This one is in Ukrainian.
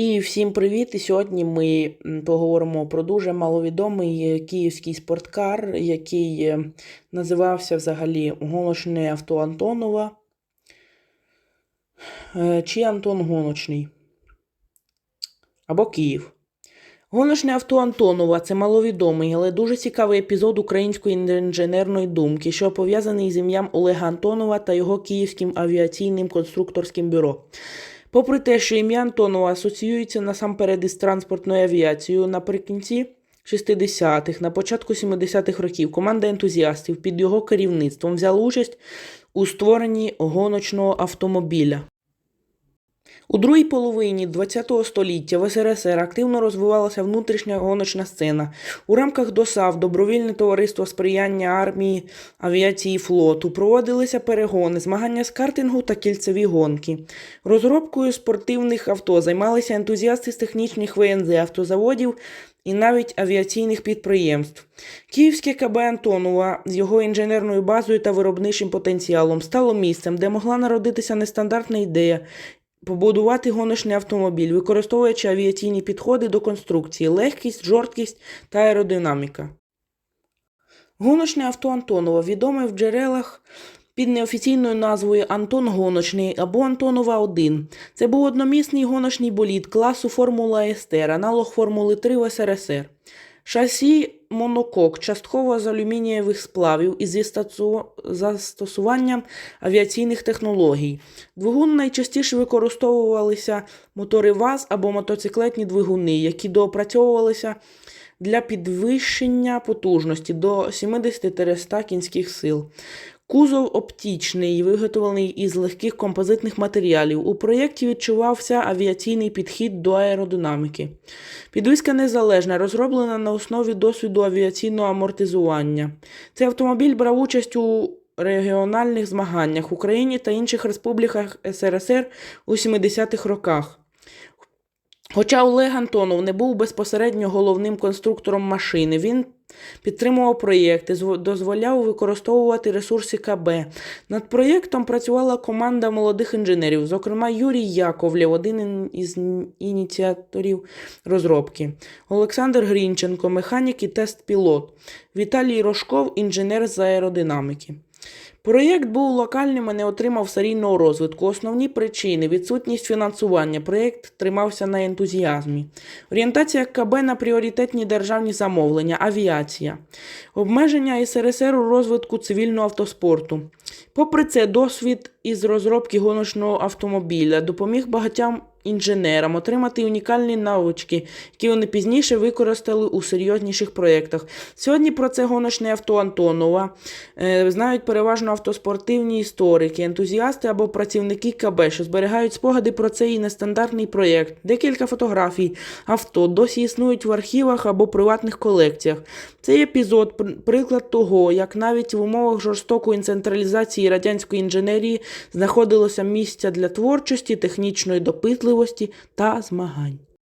І всім привіт! І сьогодні ми поговоримо про дуже маловідомий е, київський спорткар, який е, називався взагалі Гоночне авто Антонова е, чи Антон Гоночний або Київ. Гоночне авто Антонова це маловідомий, але дуже цікавий епізод української інженерної думки, що пов'язаний з ім'ям Олега Антонова та його Київським авіаційним конструкторським бюро. Попри те, що ім'я Антонова асоціюється насамперед із транспортною авіацією, наприкінці 60-х, на початку 70-х років команда ентузіастів під його керівництвом взяла участь у створенні гоночного автомобіля. У другій половині ХХ століття в СРСР активно розвивалася внутрішня гоночна сцена. У рамках ДОСАВ, Добровільне товариство сприяння армії, авіації флоту, проводилися перегони, змагання з картингу та кільцеві гонки. Розробкою спортивних авто займалися ентузіасти з технічних ВНЗ, автозаводів і навіть авіаційних підприємств. Київське КБ Антонова з його інженерною базою та виробничим потенціалом стало місцем, де могла народитися нестандартна ідея побудувати гоночний автомобіль, використовуючи авіаційні підходи до конструкції, легкість, жорсткість та аеродинаміка. Гоночне авто Антонова відоме в джерелах під неофіційною назвою Антон Гоночний або Антонова 1. Це був одномісний гоночний болід класу Формула СТР, аналог Формули 3 в СРСР. Шасі монокок частково з алюмінієвих сплавів із застосу- застосуванням авіаційних технологій. Двигун найчастіше використовувалися мотори ВАЗ або мотоциклетні двигуни, які доопрацьовувалися для підвищення потужності до 70-300 кінських сил. Кузов оптічний, виготовлений із легких композитних матеріалів. У проєкті відчувався авіаційний підхід до аеродинаміки. Підвізка незалежна, розроблена на основі досвіду авіаційного амортизування. Цей автомобіль брав участь у регіональних змаганнях в Україні та інших республіках СРСР у 70-х роках. Хоча Олег Антонов не був безпосередньо головним конструктором машини, він підтримував проєкти, дозволяв використовувати ресурси КБ. Над проєктом працювала команда молодих інженерів, зокрема Юрій Яковлєв, один із ініціаторів розробки, Олександр Грінченко, механік і тест-пілот, Віталій Рожков, інженер з аеродинаміки. Проєкт був локальним і не отримав серійного розвитку. Основні причини відсутність фінансування. Проєкт тримався на ентузіазмі. Орієнтація КБ на пріоритетні державні замовлення, авіація, обмеження СРСР у розвитку цивільного автоспорту. Попри це, досвід із розробки гоночного автомобіля допоміг багатьом інженерам отримати унікальні навички, які вони пізніше використали у серйозніших проєктах. Сьогодні про це гоночне авто Антонова е, знають переважно автоспортивні історики, ентузіасти або працівники КБ, що зберігають спогади про цей нестандартний проєкт. Декілька фотографій авто досі існують в архівах або приватних колекціях. Цей епізод пр- приклад того, як навіть в умовах жорстокої централізації радянської інженерії знаходилося місця для творчості, технічної допитливості та змагань.